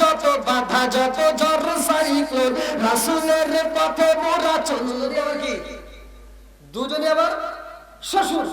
যত বাধা, যত সাইক্লোন, রাসূলের পথে মোরা আবার কি? দুজনে আবার শ্বশুর।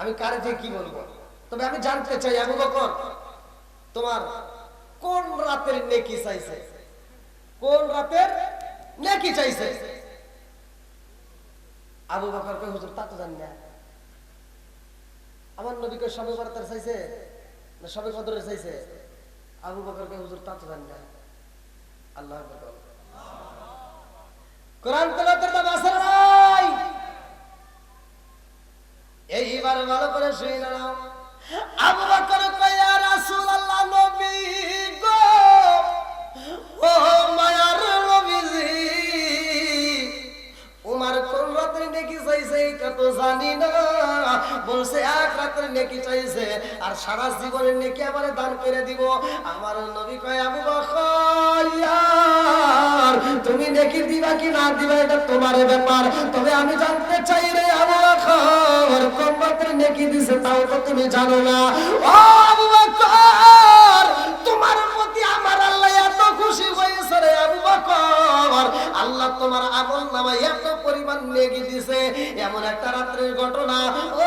আমি কারে দিয়ে কি বলব? তবে আমি জানতে চাই, আবু বকর, তোমার কোন রাতের নেকি চাইছে? কোন রাতের নেকি চাইছে? আবু বকর কই হুজুর, তা তো জানি না। আমার নবীকে সবে বরাতের চাইছে না সবে কদরের চাইছে? আবু বকর কই হুজুর তা তো জানি না আল্লাহ। কোরআন আছে না নাই এইবার ভালো করে শুই নাও আবু বকর কয়া রাসূলুল্লাহ, নবী গো। ও মায়ার নবীজি উমার কোন রাত্রে নেকি চাইছে এটা তো জানি না। বলছে, এক রাত্রে নেকি চাইছে, আর সারা জীবনের নেকি আমার দান করে দিব। আমার নবী কয়, আবু বকর তুমি নেকি দিবা কি না দিবা, এটা তোমার ব্যাপার। তবে আমি জানতে চাই রে আবু বকর, কোন রাত্রে নেকি দিছে তাও তো তুমি জানো না। ও আবু বকর, তোমার প্রতি আমার আল্লাহ এত খুশি হয়েছে রে আবু বকর। আল্লাহ তোমার আমল নামায় এত পরিমাণ নেকি দিছে। এমন একটা রাত্রের ঘটনা। ও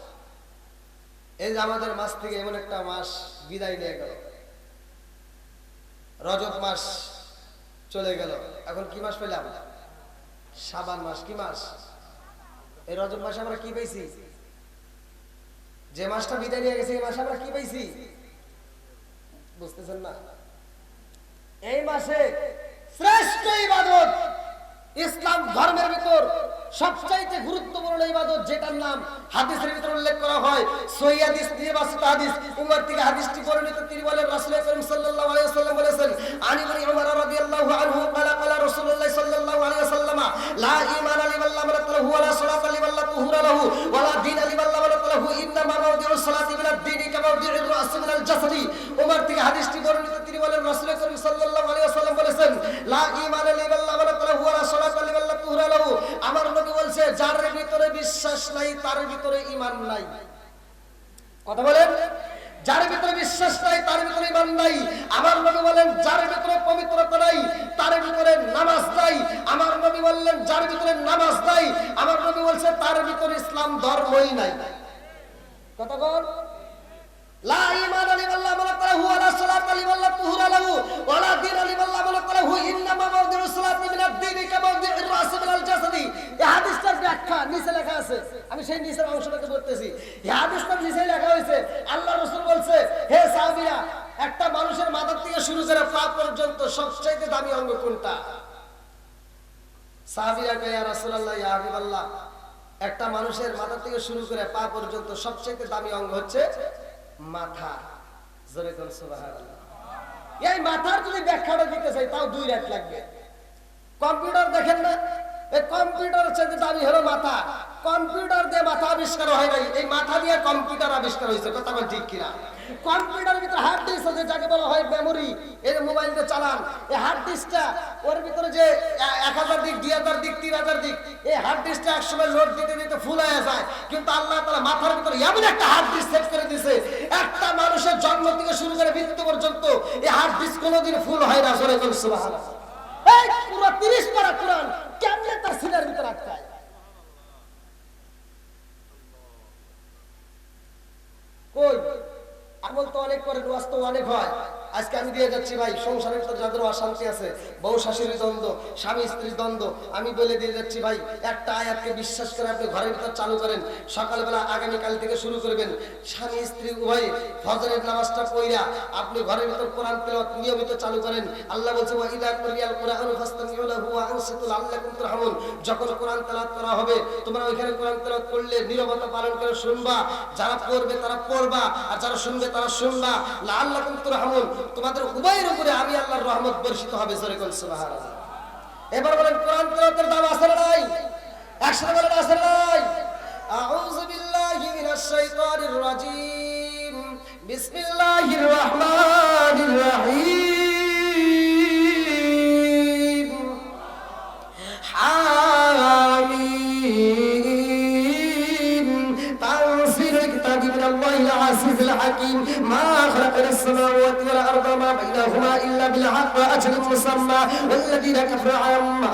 এই যে আমাদের মাস থেকে এমন একটা মাস বিদায় নিয়ে গেল। রজত মাস চলে গেল। এখন কি মাস পেলাম? সাবান মাস, কি মাস? এই রজত মাসে আমরা কি পাইছি যে মাসটা বিদায় নিয়ে গেছে, এই মাসে আমরা কি পাইছি বুঝতেছেন না? এই মাসে শ্রেষ্ঠ ইবাদত ইসলাম ধর্মের ভিতর সবচাইতে গুরুত্বপূর্ণ ইবাদত যেটার নাম হাদিসের ভিতর উল্লেখ করা হয়। সহিহ হাদিস বাসিত হাদিস। উমর থেকে হাদিসটি বর্ণিত, তিনি বলেন, রাসূল সাল্লাল্লাহু আলাইহি ওয়াসাল্লাম বলেছেন, আনি ইবনে উমর রাদিয়াল্লাহু আনহু ক্বালা ক্বালা রাসূলুল্লাহ সাল্লাল্লাহু আলাইহি ওয়াসাল্লাম, লা ঈমান লিমান লা মারাত লাহু ওয়া লা সালাত লিমান লা তুহুরা লাহু, ওয়া লা দীন লিমান লা মারাত লাহু ইন্নামা মাওদিউ সালাতি মিনাদ দীনি কামা মাওদিউ রাস মিনাল জাসাদি। উমর থেকে হাদিসটি বর্ণিত, তিনি বলেন, রাসূল সাল্লাল্লাহু আলাইহি ওয়াসাল্লাম বলেছেন, লা ঈমান লিমান লা মারাত লাহু ওয়া লা সালাত লিমান লা তুহুরা লাহু, আমার নবী বলছে, যার ভিতরে বিশ্বাস নাই, তার ভিতরে ঈমান নাই। কথা বলেন? যার ভিতরে বিশ্বাস নাই, তার ভিতরে ইমান নাই। আমার নবী বলেন, যার ভিতরে পবিত্রতা নাই, তার ভিতরে নামাজ নাই। আমার নবী বললেন, যার ভিতরে নামাজ নাই। আমার নবী বলছে, তার ভিতরে ইসলাম ধর্মই নাই। কথা বল। লা ঈমান লিমান লা মালাক লাহু ওয়া লা সালাতা লিমান লা তুহুরা লাহু ওয়া লা দীন নিচে লেখা আছে। আমি সেই অংশটাকে লেখা একটা মানুষের মাথা থেকে শুরু করে পা পর্যন্ত সবচেয়ে দামি অঙ্গ কোনটা? একটা মানুষের মাথা থেকে শুরু করে পা পর্যন্ত সবচেয়ে দামি অঙ্গ হচ্ছে মাথা। এই মাথার যদি ব্যাখ্যাটা দিতে চাই, তাও দুই রাত লাগবে। কম্পিউটার দেখেন না? এই মাথা। কম্পিউটার দিয়ে মাথা আবিষ্কার এই মাথা কম্পিউটার আবিষ্কার হয়েছে, কথা যাকে বলা হয় মেমোরি এই মোবাইল চালান। এই ডিস্কটা ওর ভিতরে যে এক হাজার দিক হাজার দিক, তিন হাজার দিক, এই ডিস্কটা দিতে ফুল হয়ে কিন্তু আল্লাহ মাথার ভিতরে এমন একটা ডিস্ক করে দিছে একটা মানুষের জন্ম থেকে শুরু করে মৃত্যু পর্যন্ত এই হার্ড ডিস্ক কোনোদিন ফুল হয় না। পুরো 30 পারা কোরআন কেমনে তার সিনার ভিতরে আটকায় কই? আমল তো অনেক করে ওয়াজ তো অনেক হয়। আজকে আমি দিয়ে যাচ্ছি ভাই সংসারের তো যাদের অশান্তি আছে, বউ শাশুড়ি দ্বন্দ্ব, স্বামী স্ত্রীর দ্বন্দ্ব, আমি বলে দিয়ে যাচ্ছি ভাই, একটা আয়াতকে বিশ্বাস করে আপনি ঘরের ভিতর চালু করেন, সকালবেলা আগামীকাল থেকে শুরু করবেন। স্বামী স্ত্রী উভয়ে ফজরের নামাজটা পইরা আপনি ঘরের ভিতর কোরআন তেলাওয়াত নিয়মিত চালু করেন। আল্লাহ বলছে, ওয়া ইদা কুরিয়াল কোরআন ফাস্তামিউ লাহু ওয়া আনসিতু লাআল্লাকুম তুরহামুন। যখন কোরআন তেলাওয়াত করা হবে, তোমরা ওইখানে কোরআন তেলাওয়াত করলে নীরবতা পালন করে শুনবা। যারা পড়বে তারা পড়বা, আর যারা শুনবে তারা শুনবা। লাআল্লাকুম তুরহামুন। তোমাদের উভয়ের উপরে আমি আল্লাহর রহমত বর্ষিত হবে, জোরে এবার বলেন, কোরআন তেলাওয়াতের দাম আছে নাই? একসাথে বলেন, আছে নাই? আউযু বিল্লাহি মিনাশ শাইতানির রাজিম। বিসমিল্লাহির রহমানির রহিম। واجل مسمى والذين كفروا عما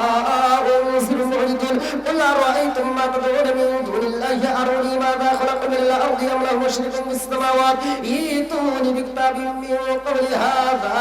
أنزلوا معرضون. قل أرأيتم ما تدعون من دون الله اروني ماذا خلق من الأرض أم له مشرك في السماوات؟ ائتوني بكتاب من قبل هذا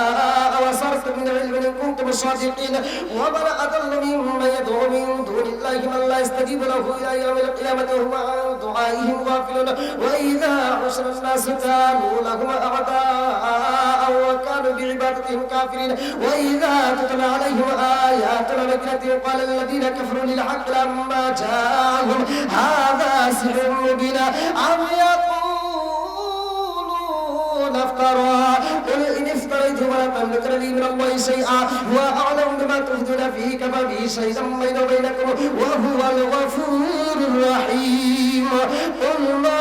أو صرت من علم إن كنتم صادقين ومن أضل ممن يدعو من دون الله من لا يستجيب له إلى يوم القيامة وهم عن دعائهم غافلون. وإذا حشر الناس كانوا لهم أعداء وكانوا بعبادتهم كافرين. وإذا تتلى عليهم آياتنا بكرة قال الذين كفروا للحق لما جاءهم هذا لدينا سحر مبين أم يقولون افترى قل إن افتريت ولا تملك لي من الله شيئا. هو أعلم بما تبدون فيه كما به شيئا بين وبينكم. وهو الغفور الرحيم. قل ما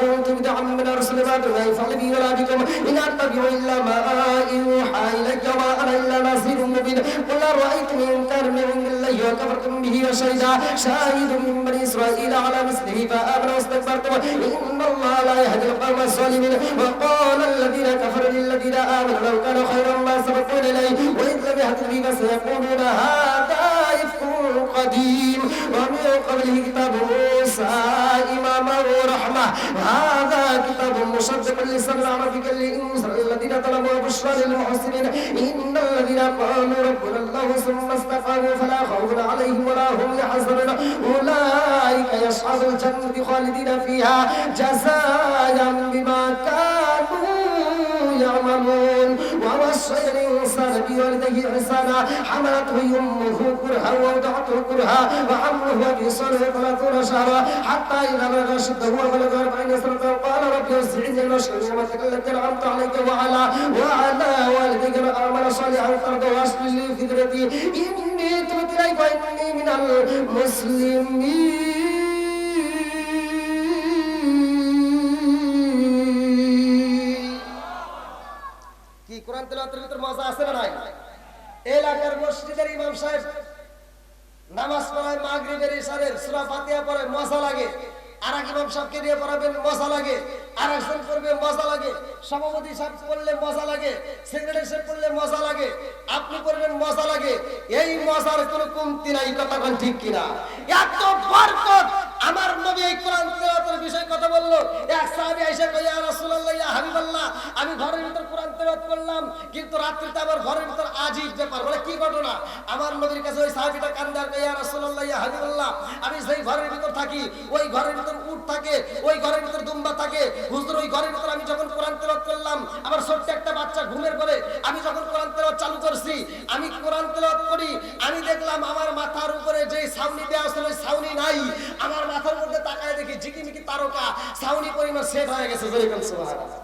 كنت دعم من رسل ما تنفع بي ولا بكم. إن أتبع إلا ما يوحى إلي وما أنا إلا نصير مبين. قل أرأيتم إن كان من وكفرتم به وشهد شاهد من بني اسرائيل على مثله فامن واستكبرتم ان الله لا يهدي القوم الظالمين وقال الذين كفروا للذين امنوا لو كان خيرا ما سبقون اليه واذ لم يهد به فسيقولون هذا افك قديم ومن قبله كتاب موسى اماما ورحمه هذا كتاب مصدق لسان عربي لانذر الذين ظلموا وبشرى للمحسنين ان الذين قالوا ربنا آمنوا فلا خوف عليهم ولا هم يحزنون. أولئك أصحاب الجنة خالدين فيها جزاء بما كانوا يعملون. ووصينا الإنسان بوالديه إحسانا. حملته أمه كرها ووضعته كرها وعمره وبصره ثلاثون شهرا. حتى إذا بلغ شده وبلغ أربعين سنة قال رب أوسعني نشر نعمتك التي أنعمت عليك وعلى وعلى والديك أعمل صالحا فارض وأصلح لي في ذريتي. اني تبت اليك واني من المسلمين কি কোরআন তেলাওয়াতের ভিতর মজা আছে না নাই এলাকার মসজিদের ইমাম সাহেব নামাজ পড়ায় মাগরিবের ইশারের সূরা ফাতিহা পড়ে মজা লাগে আর এক ইমাম সাহেবকে দিয়ে পড়াবেন মজা লাগে আর একজন করবে মজা লাগে সভাপতি সাহেব করলে মজা লাগে সেক্রেটারি সাহেব করলে মজা লাগে আপনি করবেন মজা লাগে এই মজার কোনো কমতি নাই, কথা ঠিক কিনা? এত বরকত! আমার নবী এই কোরআন তেলাওয়াতের বিষয়ে কথা বলল। এক সাহাবী কইয়া ইয়া রাসূলুল্লাহ, ইয়া হাবিবাল্লাহ, আমি ঘরের ভিতর তেলাওয়াত করলাম, কিন্তু রাত্রিতে আবার ঘরের ভিতর আজিব ব্যাপার। বলে, কি ঘটনা? আমার নবীর কাছে ওই সাহাবীটা কান্দে আর কই ইয়া রাসূলুল্লাহ হাবিবাল্লাহ, আমি সেই ঘরের ভিতর থাকি, ওই ঘরের ভিতর উট থাকে, ওই ঘরের ভিতর দুম্বা থাকে। হুজুর, ওই ঘরের ভিতর আমি যখন কোরআন তেলাওয়াত করলাম, আমার ছোট্ট একটা বাচ্চা ঘুমের পরে আমি যখন কোরআন তেলাওয়াত চালু করছি, আমি কোরআন তেলাওয়াত করি, আমি দেখলাম আমার মাথার উপরে যে ছাউনি দেওয়া ছিল ওই ছাউনি নাই। আমার মাথার মধ্যে তাকায় দেখি ঝিকিমিকি তারকা, ছাউনি পরিমাণ সেট হয়ে গেছে, জোরে কোন সুবহানাল্লাহ।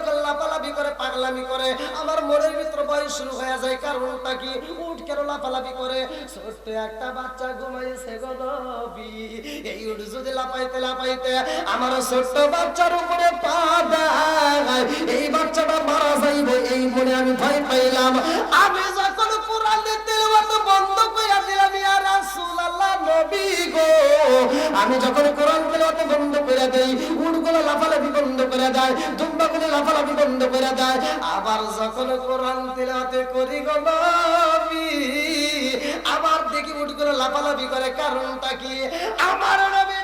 যখন লাফালাফি করে, পাগলামি করে। আমার মনের ভিতরে বয়স শুরু হয়ে যায়, কারণটা কি? উঠ কেন লাফালাফি করে? ছোট্ট একটা বাচ্চা ঘুমাইছে গদবি এই উঠ যদি লাফাইতে লাফাইতে আমার ছোট্ট বাচ্চার উপরে পা দেয়। এই বাচ্চাটা মারা যাইবে, এই মনে আমি ভয় পাইলাম। আমি যখন কোরআন তেলাওয়াত বন্ধ করে দেই, উটগুলো লাফালাফি বন্ধ করে দেয়, দুম্বাগুলো লাফালাফি বন্ধ করে দেয়, আবার যখন কোরআন তেলাতে করি গো আবার দেখি উটগুলো লাফালাফি করে, কারণটা কি? আমার নবী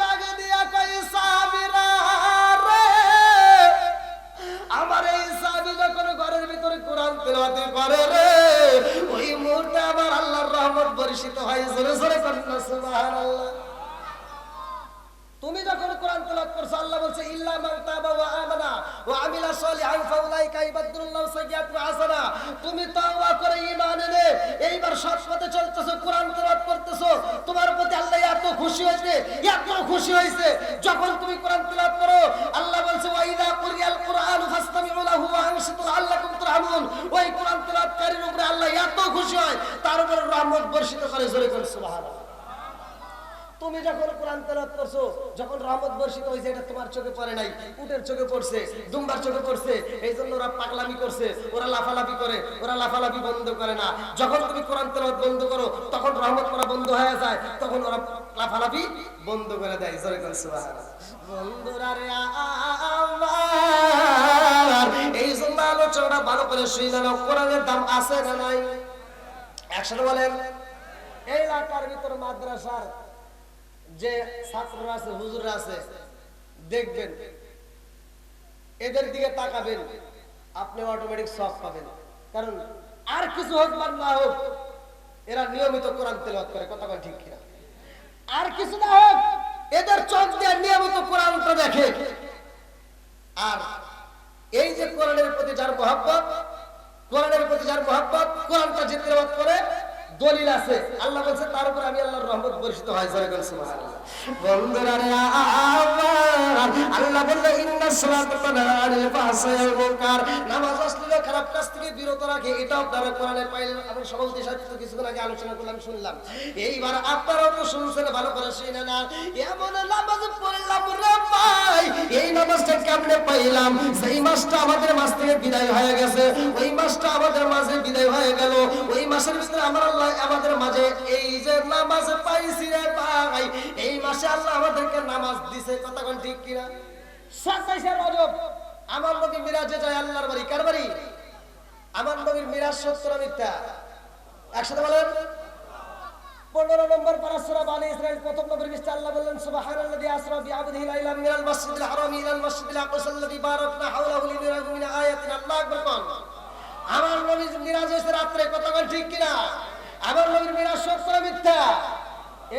এত খুশি হয়েছে যখন তুমি কোরআন তেলাওয়াত করো, আল্লাহ বলছে ওই কোরআন আল্লাহ এত খুশি হয়, তার উপরে রহমত বর্ষিত করে, জোরে করে সুবহানাল্লাহ। তুমি যখন কোরআন তেলাওয়াত করছ, যখন রহমত বর্ষিত হয়েছে, এটা তোমার চোখে পড়ে নাই, উটের চোখে পড়ছে, দুম্বার চোখে পড়ছে এই জন্য ওরা পাগলামি করছে, ওরা লাফালাফি করে, ওরা লাফালাফি বন্ধ করে না। যখন তুমি কোরআন তেলাওয়াত বন্ধ করো, তখন রহমত করা বন্ধ হয়ে যায়, তখন ওরা লাফালাফি বন্ধ করে দেয়। জোরে করে বন্ধুরা রে আমার, এই জন্য আলোচনাটা ভালো করে শুনে নাও, কোরআনের দাম আছে না নাই? একসাথে বলেন, এই এলাকার ভিতর মাদ্রাসার যে ছাত্ররা আছে, হুজুররা আছে, দেখবেন, এদের দিকে তাকাবেন, আপনি অটোমেটিক সব পাবেন। কারণ আর কিছু হোক বা না হোক, এরা নিয়মিত কোরআন তেলাওয়াত করে, কথা বলে ঠিক কিনা? আর কিছু না হোক, এদের চোখ দিয়ে নিয়মিত কোরআনটা দেখে। আর এই যে কোরআনের প্রতি যার মহাব্বত, কোরআনের প্রতি যার মহাব্বত, কোরআনটা যে করে দলিল আছে। আল্লাহ বলছে তার উপর আমি আল্লাহর রহমত বর্ষিত হয়। বন্ধুরা আল্লাহ বললে এই আমাদের মাস থেকে বিদায় হয়ে গেছে, ওই মাসটা আমাদের মাঝে বিদায় হয়ে গেল। ওই মাসের ভিতরে আমার আল্লাহ আমাদের মাঝে এই যে নামাজ পাইছি রে ভাই, এই মাসে আল্লাহ আমাদেরকে নামাজ দিছে, কথা ঠিক কিনা? সাতাইশে রজব আমার নবী মিরাজে যায় আল্লাহর বাড়ি। কার বাড়ি? আমার নবীর মিরাজ সত্তর মিথ্যা। একসাথে বলেন। পনেরো নম্বর পারা সূরা বানি ইসরাইল প্রথম নম্বর পৃষ্ঠা আল্লাহ বললেন, সুবহানাল্লাযী আসরা বিআবদিহি লাইলাম মিনাল মাসজিদিল হারামি, ইলাল মাসজিদিল আকসাল্লাযী বারাকনা হাওলাহু লিনুরিয়াহু মিন আয়াতিনা। আল্লাহু আকবার কোন। আমার নবী মিরাজ হয়েছে রাত্রে কতক্ষণ ঠিক কিনা? আমার নবীর মিরাজ সত্য না মিথ্যা।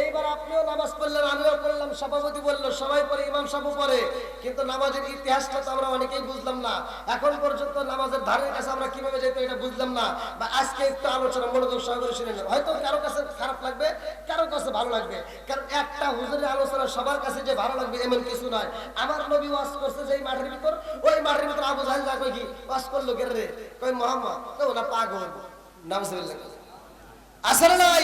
এইবার আপনিও নামাজ পড়লেন, আমিও পড়লাম, সভাপতি বলল, সবাই পড়ে, ইমাম সাহেব পড়ে। কিন্তু নামাজের ইতিহাসটা তো আমরা অনেকেই বুঝলাম না। এখন পর্যন্ত নামাজের ধারের কাছে আমরা কীভাবে যেতে এটা বুঝলাম না। বা আজকে একটু আলোচনা, মনোযোগ সহকারে শুনে নেব। হয়তো কারও কাছে খারাপ লাগবে, কারও কাছে ভালো লাগবে। কারণ একটা হুজুরের আলোচনা সবার কাছে যে ভালো লাগবে, এমন কিছু নয়। আমার নবী ওয়াজ করছে যে মাঠের ভিতর, ওই মাঠের ভিতর আবু যা কই কি? ওয়াজ করল কে রে? কই মোহাম্মদ। কই ওনা পাগল। নামসুবিল্লাহ আসলে নাই?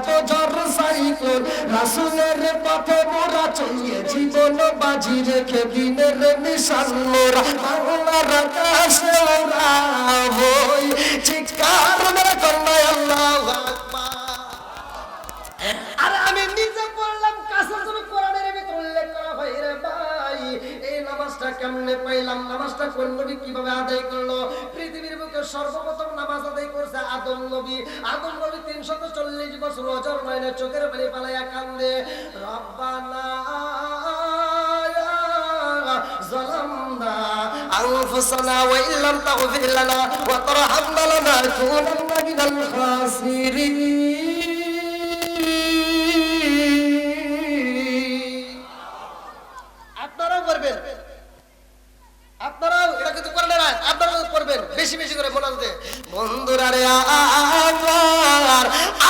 যত ঝড় সাইক্লোন রাসুলের পথে মোরা চলিয়ে জীবন বাজি রেখে দিনের নিশান মোরা। বাংলার আকাশে ওরা হই, চিৎকার মেরে কন্যায় আল্লাহ কেমনে পাইলাম নামাজটা কোন নবী কিভাবে আদায় করলো পৃথিবীর বুকে সর্বপ্রথম নামাজ আদায় করছে আদম নবী আদম নবী তিনশত চল্লিশ বছর অজর নয়নে চোখের পানি পালাইয়া কান্দে রব্বানা ظلمنا أنفسنا وإن لم تغفر لنا وترحمنا لنكونن من الخاسرين করে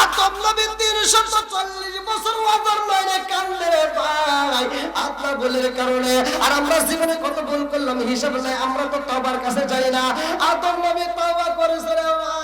আতম নবী তিনশো চল্লিশ বছর ওয়াদার নয় কান্দে রে ভাই। আপনার ভুলের কারণে। আর আমরা জীবনে কত ভুল করলাম, হিসাব নাই, আমরা তো তবার কাছে যাই না। আতম নবী তবা করেছে রে ভাই।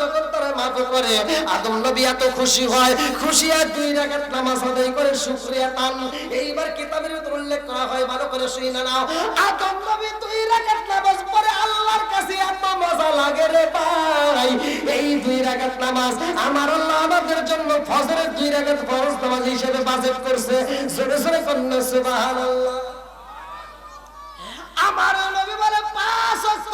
যখন তারা মাফ করে। আদম নবী এত খুশি হয়। খুশি আর দুই রাকাত নামাজ আদায় করে শুকরিয়া টান এইবার কিতাবের ভিতর উল্লেখ করা হয়, ভালো করে শুই না নাও। আদম নবী দুই রাকাত নামাজ পড়ে আল্লাহর কাছে এত মজা লাগে রে ভাই। এই দুই রাকাত নামাজ আমার আল্লাহ আমাদের জন্য ফজরের দুই রাকাত ফরজ নামাজ হিসেবে বাজেট করছে। জোরে জোরে কন্যা, সুবহানাল্লাহ। আমার নবী বলে পাঁচ ওয়াক্ত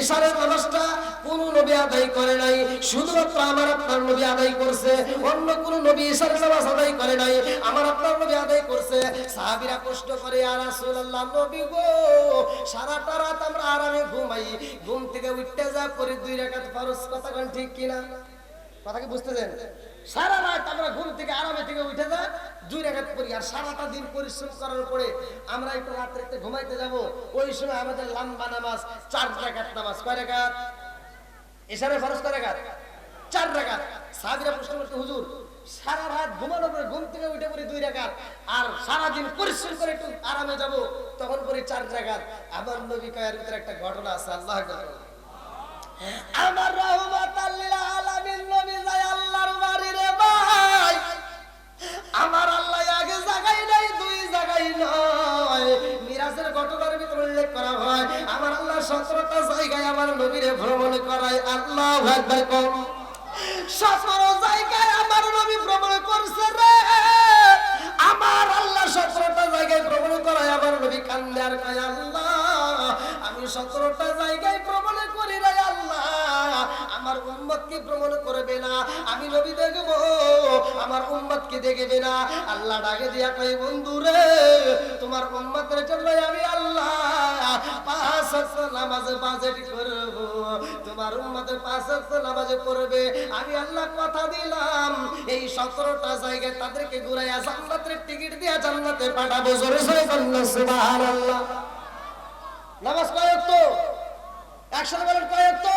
ইশারের নামাজটা কোন নবী আদায় করে নাই, শুধুমাত্র আমার আপনার নবী আদায় করছে, অন্য কোন নবী ইশারের নামাজ আদায় করে নাই, আমার আপনার নবী আদায় করছে। সাহাবীরা কষ্ট করে আর রাসূলুল্লাহ, নবী গো, সারাটা রাত আমরা আরামে ঘুমাই, ঘুম থেকে উঠতে যা পরে দুই রাকাত ফরজ, কথা ঠিক কিনা? কথা কি বুঝতেছেন? সারা রাত আমরা ঘুম থেকে আরামে থেকে উঠে যা, দুই রেখাত পড়ি আর সারাটা দিন পরিশ্রম করার পরে আমরা একটু রাত্রে একটু ঘুমাইতে যাব। ওই সময় আমাদের লম্বা নামাজ, চার রেখাত নামাজ। কয় রেখাত? এসারে ফরজ কয় রেখাত? চার প্রশ্ন করতে হুজুর, সারা রাত ঘুমানোর পরে ঘুম থেকে উঠে পড়ি দুই রেখাত। আর সারা দিন পরিশ্রম করে একটু আরামে যাব, তখন পরে চার রেখাত। আমার নবী কয়ের ভিতরে একটা ঘটনা আছে আল্লাহ আমার রহমত আল্লিল আলামিন, নবী যায় আল্লাহর বাড়ি। আমার আল্লাহ আগে জায়গায় নাই, দুই জায়গায় নয়। মিরাজের ঘটনার ভিতরে উল্লেখ করা হয়, আমার আল্লাহ সতেরোটা জায়গায় আমার নবীরে ভ্রমণ করায়। আল্লাহ একবার কম জায়গায় আমার নবী করছে আমার আল্লাহ সতেরোটা জায়গায় ভ্রমণ আমার আল্লাহ, আমি জায়গায় আমার উম্মত কি ভ্রমণ করবে না। আমি নবী দেখব, আমার উম্মত কি দেখবে না। আল্লাহ ডাকে দিয়া কই বন্ধু রে, তোমার উম্মতের জন্য আমি আল্লাহ পাঁচ নামাজ বাজেট করব। তোমার উম্মতের পাঁচ নামাজ পড়বে। আমি আল্লাহ কথা দিলাম, এই সতেরোটা জায়গায় তাদেরকে ঘুরাইয়া জান্নাতের টিকিট দিয়া জান্নাতে পাঠাবো। জোরে জোরে সুবহানাল্লাহ। নামাজ কয়েক তো একসাথে বলেন কয়েক তো